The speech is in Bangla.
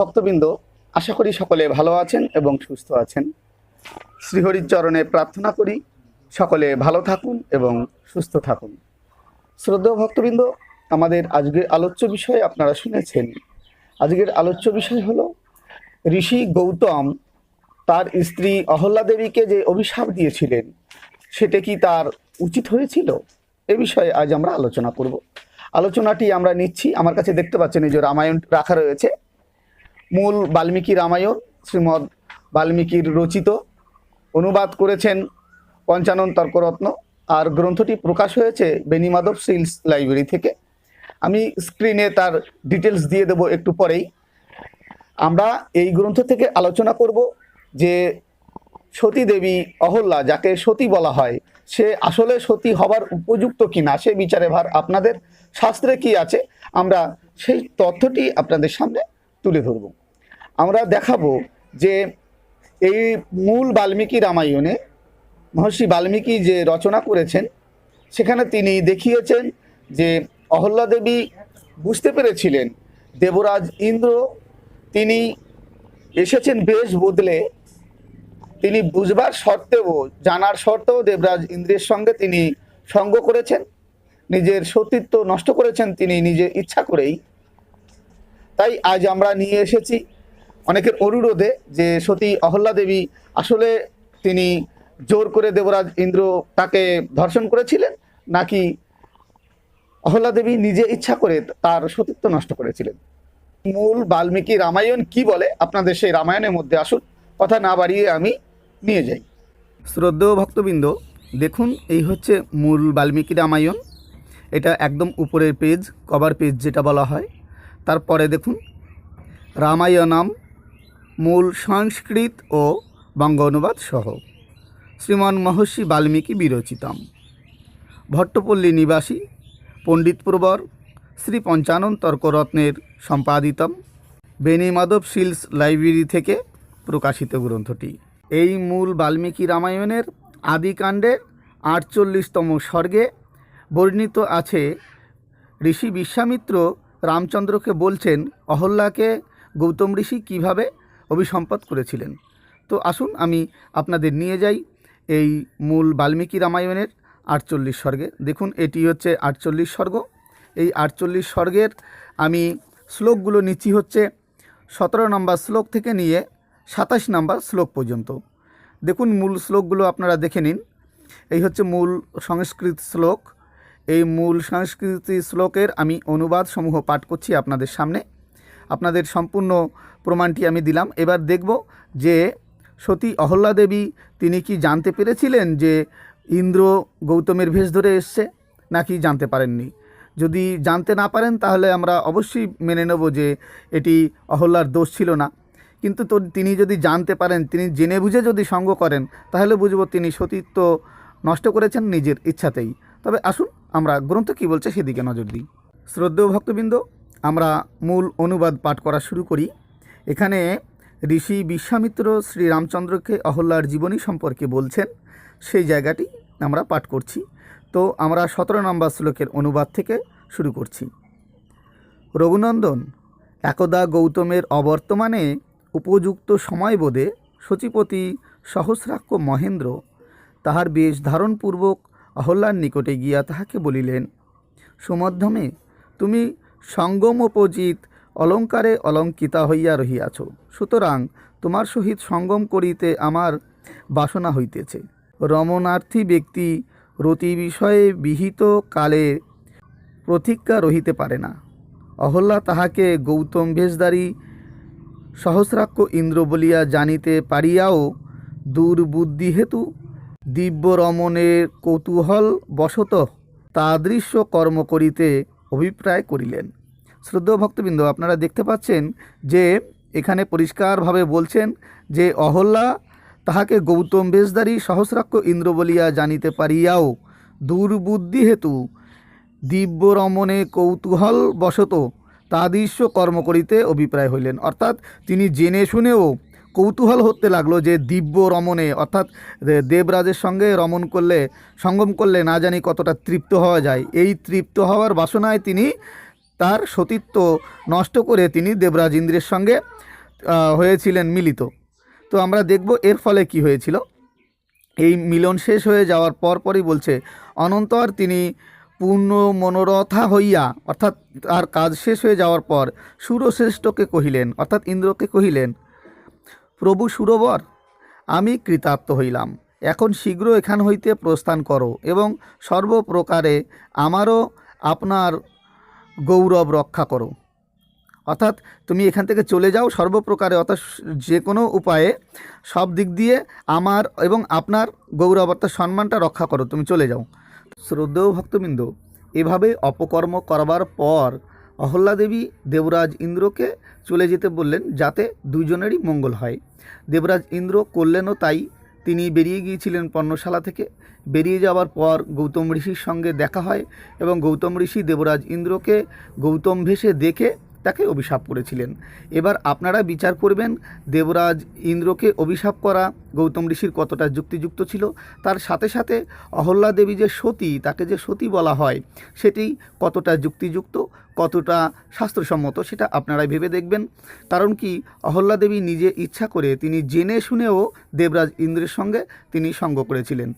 ভক্তবৃন্দ, আশা করি সকলে ভালো আছেন এবং সুস্থ আছেন। শ্রীহরির চরণে প্রার্থনা করি, সকলে ভালো থাকুন এবং সুস্থ থাকুন। শ্রদ্ধেয় ভক্তবৃন্দ, আমাদের আজকের আলোচ্য বিষয় আপনারা শুনেছেন। আজকের আলোচ্য বিষয় হলো, ঋষি গৌতম তার স্ত্রী অহল্যা দেবীকে যে অভিশাপ দিয়েছিলেন, সেটা কি তার উচিত হয়েছিল? এ বিষয়ে আজ আমরা আলোচনা করব। আলোচনাটি আমরা নিচ্ছি, আমার কাছে দেখতে পাচ্ছেন এই যে রামায়ণ রাখা রয়েছে। মূল বাল্মীকি রামায়ণ শ্রীমৎ বাল্মীকির রচিত। অনুবাদ করেছেন পঞ্চানন তর্করত্ন। আর গ্রন্থটি প্রকাশ হয়েছে বেনিমাধব সিলস লাইব্রেরি থেকে। আমি স্ক্রিনে তার ডিটেলস দিয়ে দেব একটু পরেই। আমরা এই গ্রন্থ থেকে আলোচনা করব যে সতী দেবী অহল্যা, যাকে সতী বলা হয়, সে আসলে সতী হবার উপযুক্ত কিনা, সে বিচারে ভার আপনাদের শাস্ত্রে কি আছে? আমরা সেই তথ্যটি আপনাদের সামনে তুলে ধরব। আমরা দেখাবো যে এই মূল বাল্মীকি রামায়ণে মহর্ষি বাল্মীকি যে রচনা করেছেন, সেখানে তিনি দেখিয়েছেন যে অহল্যা দেবী বুঝতে পেরেছিলেন দেবরাজ ইন্দ্র, তিনি এসেছেন বেশ বদলে। তিনি বুঝবার সত্ত্বেও জানার সত্ত্বেও দেবরাজ ইন্দ্রের সঙ্গে তিনি সঙ্গ করেছেন। নিজের সতীত্ব নষ্ট করেছেন তিনি নিজের ইচ্ছা করেই। তাই আজ আমরা নিয়ে এসেছি অনেকের অনুরোধে যে সতী অহল্যা দেবী আসলে তিনি জোর করে দেবরাজ ইন্দ্র তাকে ধর্ষণ করেছিলেন, নাকি অহল্যা দেবী নিজে ইচ্ছা করে তার সতীত্ব নষ্ট করেছিলেন? মূল বাল্মীকি রামায়ণ কি বলে? আপনাদের সেই রামায়ণের মধ্যে আসুন, কথা না বাড়িয়ে আমি নিয়ে যাই। শ্রদ্ধেয় ভক্তবৃন্দ, দেখুন এই হচ্ছে মূল বাল্মীকি রামায়ণ। এটা একদম উপরের পেজ কভার পেজ যেটা বলা হয়। তারপরে দেখুন রামায়ণম মূল সংস্কৃত ও বঙ্গ অনুবাদ সহ। শ্রীমান মহর্ষি বাল্মীকি বিরচিতম। ভট্টপল্লী নিবাসী, পণ্ডিত প্রবর, শ্রী পঞ্চানন তর্করত্নের সম্পাদিতম বেনি মাধব শিলস লাইব্রেরি থেকে প্রকাশিত গ্রন্থটি। এই মূল বাল্মীকি রামায়ণের আদিকাণ্ডের আটচল্লিশতম স্বর্গে বর্ণিত আছে ঋষি বিশ্বামিত্র রামচন্দ্রকে বলছেন, অহল্যাকে গৌতম ঋষি কীভাবে অভিসম্পদ করেছিলেন? তো আসুন আমি আপনাদের নিয়ে যাই এই মূল বাল্মীকি রামায়ণের আটচল্লিশ স্বর্গে। দেখুন, এটি হচ্ছে আটচল্লিশ স্বর্গ। এই আটচল্লিশ স্বর্গের আমি শ্লোকগুলো নিচ্ছি হচ্ছে সতেরো নম্বর শ্লোক থেকে নিয়ে সাতাশ নম্বর শ্লোক পর্যন্ত। দেখুন, মূল শ্লোকগুলো আপনারা দেখে নিন। এই হচ্ছে মূল সংস্কৃত শ্লোক। এই মূল সংস্কৃতি শ্লোকের আমি অনুবাদ সমূহ পাঠ করছি আপনাদের সামনে। আপনাদের সম্পূর্ণ প্রমাণটি আমি দিলাম। এবার দেখব যে সতী অহল্যা দেবী তিনি কি জানতে পেরেছিলেন যে ইন্দ্র গৌতমের ভেষ ধরে এসছে নাকি জানতে পারেননি? যদি জানতে না পারেন তাহলে আমরা অবশ্যই মেনে নেব যে এটি অহল্যার দোষ ছিল না। কিন্তু তিনি যদি জানতে পারেন, তিনি জেনে বুঝে যদি সঙ্গ করেন, তাহলে বুঝব তিনি সতীত্ব নষ্ট করেছেন নিজের ইচ্ছাতেই। তবে আসুন আমরা গ্রন্থ কী বলছে সেদিকে নজর দিই। শ্রদ্ধেয় ভক্তবৃন্দ, আমরা মূল অনুবাদ পাঠ করা শুরু করি। এখানে ঋষি বিশ্বামিত্র শ্রী রামচন্দ্রকে অহল্যার জীবনী সম্পর্কে বলছেন। সেই জায়গাটি আমরা পাঠ করছি। তো আমরা সতেরো নম্বর শ্লোকের অনুবাদ থেকে শুরু করছি। রঘুনন্দন, একদা গৌতমের অবর্তমানে উপযুক্ত সময় বোধে সচিপতি সহস্রাক্ষ মহেন্দ্র তাহার বেশ ধারণপূর্বক অহল্যার নিকটে গিয়া তাহাকে বলিলেন, সুমধ্যমে, তুমি সঙ্গমোপজিত অলঙ্কারে অলঙ্কিতা হইয়া রহিয়াছ, সুতরাং তোমার সহিত সঙ্গম করিতে আমার বাসনা হইতেছে। রমণার্থী ব্যক্তি রতি বিষয়ে বিহিত কালে প্রতিজ্ঞা রহিতে পারে না। অহল্যা তাহাকে গৌতম ভেষধারী সহস্রাক্ষ ইন্দ্র বলিয়া জানিতে পারিয়াও দুর্বুদ্ধি হেতু দিব্য রমণের কৌতূহল বশত তাদৃশ্য কর্ম করিতে অভিপ্রায় করিলেন। শ্রদ্ধেয় ভক্তবৃন্দ, আপনারা দেখতে পাচ্ছেন যে এখানে পরিষ্কারভাবে বলছেন যে, অহল্যা, তাহাকে গৌতম বেশধারী সহস্রাক্ষ ইন্দ্র বলিয়া জানিতে পারিয়াও। দুর্বুদ্ধি হেতু দিব্য রমণে কৌতূহল বশত তাদৃশ্য কর্ম করিতে অভিপ্রায় হইলেন। অর্থাৎ তিনি জেনে শুনেও কৌতূহল হতে লাগল যে দিব্য রমণে, অর্থাৎ দেবরাজের সঙ্গে রমণ করলে, সঙ্গম করলে না জানি কতটা তৃপ্ত হওয়া যায়। এই তৃপ্ত হওয়ার বাসনায় তিনি তার সতীত্ব নষ্ট করে তিনি দেবরাজ ইন্দ্রের সঙ্গে হয়েছিলেন মিলিত। তো আমরা দেখব এর ফলে কি হয়েছিল। এই মিলন শেষ হয়ে যাওয়ার পর পরই বলছে অনন্তর তিনি পূর্ণ মনোরথা হইয়া, অর্থাৎ তার কাজ শেষ হয়ে যাওয়ার পর সুরশ্রেষ্ঠকে কহিলেন, অর্থাৎ ইন্দ্রকে কহিলেন প্রভু সুরবর। আমি কৃতার্থ হইলাম। এখন শীঘ্র এখান হইতে প্রস্থান করো এবং সর্বপ্রকারে আমারও আপনার গৌরব রক্ষা করো। অর্থাৎ তুমি এখান থেকে চলে যাও সর্বপ্রকারে, অর্থাৎ যে কোনো উপায়ে সব দিক দিয়ে আমার এবং আপনার গৌরব, অর্থাৎ সম্মানটা রক্ষা করো, তুমি চলে যাও। শ্রদ্ধেয় ভক্তবৃন্দ, এভাবে অপকর্ম করবার পর অহল্যা দেবী দেবরাজ ইন্দ্রকে চলে যেতে বললেন যাতে দুজনেরই মঙ্গল হয়। দেবরাজ ইন্দ্র করলেনও তাই। তিনি বেরিয়ে গিয়েছিলেন পর্ণশালা থেকে। বেরিয়ে যাওয়ার পর গৌতম ঋষির সঙ্গে দেখা হয় এবং গৌতম ঋষি দেবরাজ ইন্দ্রকে গৌতম ভেসে দেখে তাকে অভিশাপ করেছিলেন। এবার আপনারা বিচার করবেন, দেবরাজ ইন্দ্রকে অভিশাপ করা, গৌতম ঋষির কতটা যুক্তিযুক্ত ছিল, তার সাথে সাথে অহল্যা দেবী যে সতী, তাকে যে সতী বলা হয়, সেটি কতটা যুক্তিযুক্ত, কতটা শাস্ত্রসম্মত, সেটা আপনারাই ভেবে দেখবেন। কারণ কি, অহল্যা দেবী নিজে ইচ্ছা করে, তিনি জেনে শুনেও দেবরাজ ইন্দ্রের সঙ্গে তিনি সঙ্গ করেছিলেন।